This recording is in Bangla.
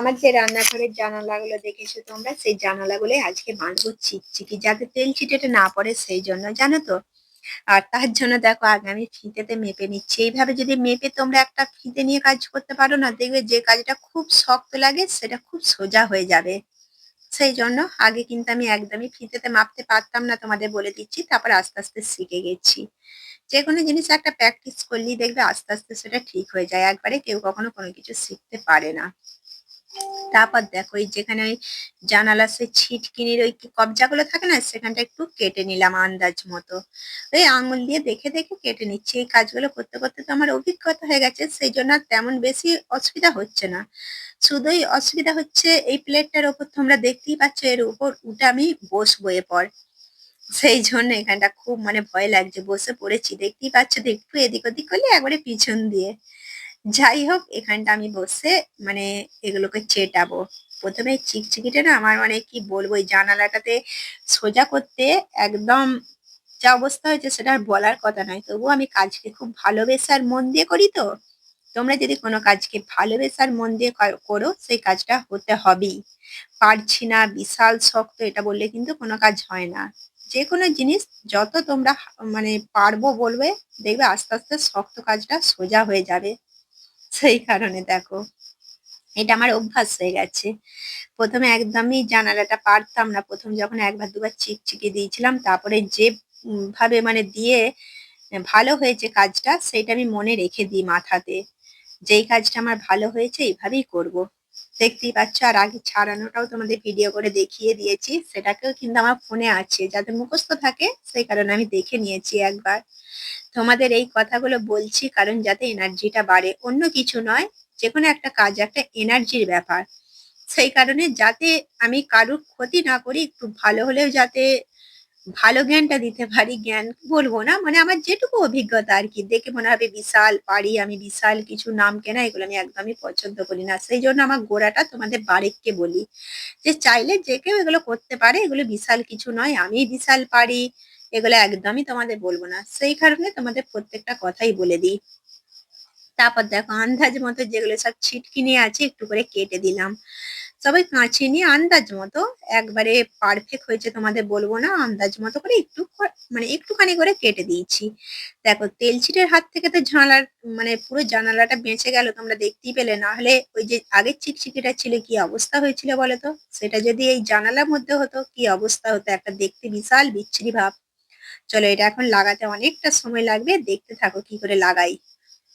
আমার যে রান্নাঘরের জানালাগুলো দেখেছ তোমরা, সেই জানালাগুলো আজকে বাঁধবো চিকচিকি যাতে তেল চিটেটা না পড়ে, সেই জন্য জানো তো? আর তার জন্য দেখো আগে আমি ফিতেতে মেপে নিচ্ছি। এইভাবে যদি মেপে তোমরা একটা ফিতে নিয়ে কাজ করতে পারো না, দেখবে যে কাজটা খুব শক্ত লাগে, সেটা খুব সোজা হয়ে যাবে। সেই জন্য আগে কিন্তু আমি একদমই ফিতেতে মাপতে পারতাম না, তোমাদের বলে দিচ্ছি, তারপর আস্তে আস্তে শিখে গেছি। যে কোনো জিনিস একটা প্র্যাকটিস করলেই দেখবে আস্তে আস্তে সেটা ঠিক হয়ে যায়। একবারে কেউ কখনো কোনো কিছু শিখতে পারে না। তারপর দেখো এই যেখানে ওই জানালা সে ছিটকিনির ওই কবজাগুলো থাকে না, সেখানটা একটু কেটে নিলাম আন্দাজ মতো। ওই আঙুল দিয়ে দেখে দেখে কেটে নিচ্ছি। এই কাজগুলো করতে করতে তো আমার অভিজ্ঞতা হয়ে গেছে সেই জন্য তেমন বেশি অসুবিধা হচ্ছে না। শুধুই অসুবিধা হচ্ছে এই প্লেটটার ওপর তোমরা দেখতেই পাচ্ছ এর উপর উঠে আমি বসবো এরপর। সেই জন্য এখানটা খুব মানে ভয় লাগছে, বসে পড়েছি। দেখতেই পাচ্ছ তো একটু এদিক ওদিক করলে একবারে পিছন দিয়ে। যাই হোক, এখানটা আমি বসে মানে এগুলোকে চেটাবো। প্রথমে চিকচিকিটা না আমার মানে কি বলব ওই জানালাটাতে সোজা করতে একদম যা অবস্থা হয়েছে সেটা আর বলার কথা নয়। তবুও আমি কাজকে খুব ভালোবেসে আর মন দিয়ে করি তো। তোমরা যদি কোনো কাজকে ভালোবেসে আর মন দিয়ে কর- করো, সেই কাজটা হতে হবেই। পারছি না, বিশাল শক্ত, এটা বললে কিন্তু কোনো কাজ হয় না। যে কোনো জিনিস যত তোমরা মানে পারব বলবে, দেখবে আস্তে আস্তে শক্ত কাজটা সোজা হয়ে যাবে। সেই কারণে, দেখো। এটা আমার অভ্যাস হয়ে গেছে। প্রথমে একদমই জানালাটা পারতাম না। প্রথম যখন একবার, দুবার চিকচিকি দিয়েছিলাম, তারপরে যে ভাবে মানে দিয়ে ভালো হয়েছে কাজটা সেটা আমি মনে রেখে দিই মাথাতে। যেই কাজটা আমার ভালো হয়েছে, এইভাবেই করব। দেখতেই পাচ্ছ, আর আগে ছাড়ানোটাও তোমাদের ভিডিও করে দেখিয়ে দিয়েছি। সেটাকেও কিন্তু আমার ফোনে আছে, যাতে মুখস্থ থাকে, সেই কারণে আমি দেখে নিয়েছি একবার। তোমাদের এই কথাগুলো বলছি কারণ যাতে এনার্জিটা বাড়ে। অন্য কিছু নয় যে কোনো একটা কাজ, একটা এনার্জির ব্যাপার। সেই কারণে যাতে আমি কারুর ক্ষতি না করি, একটু ভালো হলেও যাতে ভালো জ্ঞানটা দিতে পারি, জ্ঞান বলব না। মানে আমার যেটুকু অভিজ্ঞতা আর কি, দেখে মনে হবে বিশাল, পারি আমি বিশাল কিছু নাম কেনা, এগুলো আমি একদমই পছন্দ করি না। সেই জন্য আমার গোড়াটা তোমাদের বারেককে বলি যে, চাইলে যে কেউ এগুলো করতে পারে, এগুলো বিশাল কিছু নয়, আমি বিশাল পারি, এগুলো একদমই তোমাদের বলব না। সেই কারণে তোমাদের প্রত্যেকটা কথাই বলে দিই। তারপর দেখো, আন্দাজ মতো যেগুলো সব ছিটকিনি আছে, একটু করে কেটে দিলাম। সবাই কাঁচি নিয়ে আন্দাজ মতো, একবারে পারফেক্ট হয়েছে তোমাদের বলব না, আন্দাজ মতো করে একটু মানে একটুখানি করে কেটে দিয়েছি। দেখো, তেল ছিটের হাত থেকে তো ঝালার মানে পুরো জানালাটা বেঁচে গেল, তোমরা দেখতেই পেলে। না হলে ওই যে আগের চিকচিকিটা ছিল, কি অবস্থা হয়েছিল বলো তো? সেটা যদি এই জানালার মধ্যে হতো, কি অবস্থা হতো? একটা দেখতে বিশাল, বিচ্ছিরি ভাব। চলো, এটা এখন লাগাতে অনেকটা সময় লাগবে। দেখতে থাকো কি করে লাগাই।